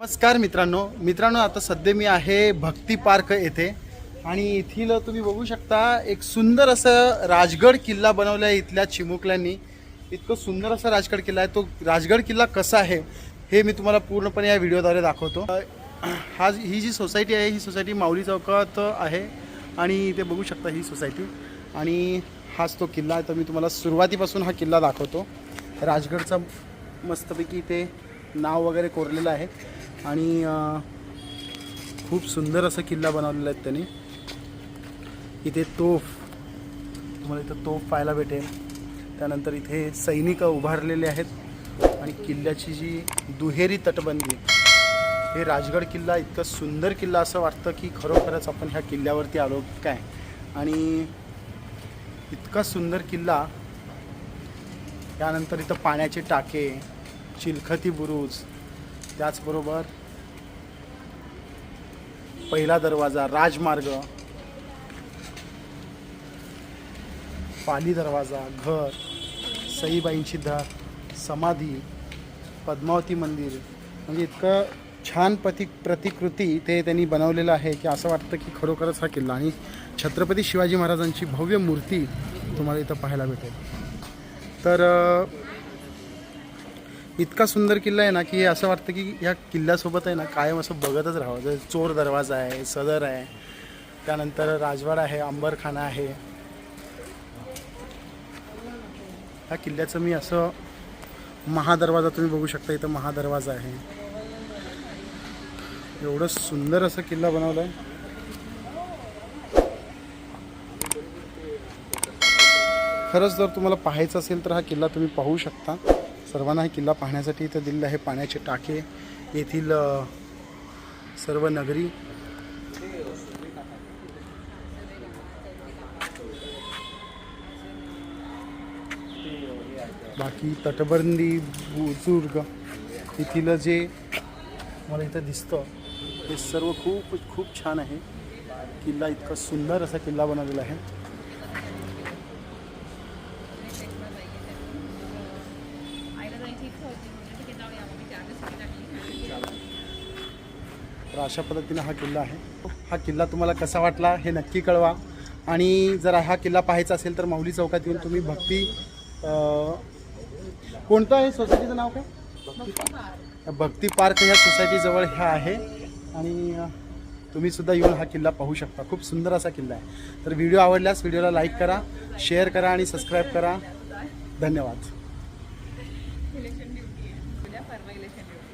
नमस्कार मित्रांनो. मित्रांनो आता सध्या मी आहे भक्ती पार्क येथे. आणि येथील तुम्ही बघू शकता एक सुंदर असं राजगड किल्ला बनवला आहे इथल्या चिमुकल्यांनी. इतकं सुंदर असा राजगड किल्ला आहे. तो राजगड किल्ला कसा आहे हे मी तुम्हाला पूर्णपणे या व्हिडिओद्वारे दाखवतो. हा ही जी सोसायटी आहे ही सोसायटी माऊली चौकात आहे. आणि इथे बघू शकता ही सोसायटी. आणि हाच तो किल्ला आहे. तर मी तुम्हाला सुरुवातीपासून हा किल्ला दाखवतो. राजगडचा मस्तपैकी इथे नाव वगैरे कोरलेलं आहे. आणि खूप सुंदर असा किल्ला बनवलेला आहे त्यांनी. इथे तोफ तुम्हाला इथं तोफ पाहायला भेटेल. त्यानंतर इथे सैनिक उभारलेले आहेत आणि किल्ल्याची जी दुहेरी तटबंदी हे राजगड किल्ला इतकं सुंदर किल्ला असं वाटतं की खरोखरच आपण ह्या किल्ल्यावरती आलो काय? आणि इतका सुंदर किल्ला त्यानंतर इथं पाण्याचे टाके चिलखती बुरुज त्याचबरोबर पहिला दरवाजा राजमार्ग पाली दरवाजा घर सईबाईंची धर समाधी पद्मावती मंदिर. म्हणजे इतकं छान प्रति प्रतिकृती ते त्यांनी बनवलेलं आहे की असं वाटतं की खरोखरच हा किल्ला आणि छत्रपती शिवाजी महाराजांची भव्य मूर्ती तुम्हाला इथं पाहायला भेटेल. तर इतका सुंदर किल्ला आहे ना की असं वाटतं की या किल्ल्यासोबत आहे ना कायम असं बघतच राहावं. जर चोर दरवाजा आहे सदर आहे त्यानंतर राजवाडा आहे अंबरखाना आहे. ह्या किल्ल्याचं मी असं महादरवाजा तुम्ही बघू शकता इथं महादरवाजा आहे. एवढं सुंदर असं किल्ला बनवलं आहे खरंच जर तुम्हाला पाहायचं असेल तर हा किल्ला तुम्ही पाहू शकता. सर्वांना हा किल्ला पाहण्यासाठी इथं दिलेलं आहे पाण्याचे टाके. येथील सर्व नगरी. बाकी तटबंदी बुजुर्ग येथील जे मला इथं दिसतं ते सर्व खूप खूप छान आहे. किल्ला इतका सुंदर असा किल्ला बनवलेला आहे. होती म्हणजे ठीक आहे जाऊया. मग मी टाकली. तर अशा पद्धतीनं हा किल्ला आहे. हा किल्ला तुम्हाला कसा वाटला हे नक्की कळवा. आणि जर हा किल्ला पाहायचा असेल तर माऊली चौकात येऊन तुम्ही भक्ती कोणतं आहे? सोसायटीचं नाव काय? भक्ती पार्क या सोसायटीजवळ ह्या आहे. आणि तुम्हीसुद्धा तुम्ही सुद्धा येऊन हा किल्ला पाहू शकता. खूप सुंदर असा किल्ला आहे. तर व्हिडिओ आवडल्यास व्हिडिओला लाईक करा शेअर करा आणि सबस्क्राईब करा. धन्यवाद. इलेक्शन ड्युटी आहे. उद्या परवा इलेक्शन ड्युटी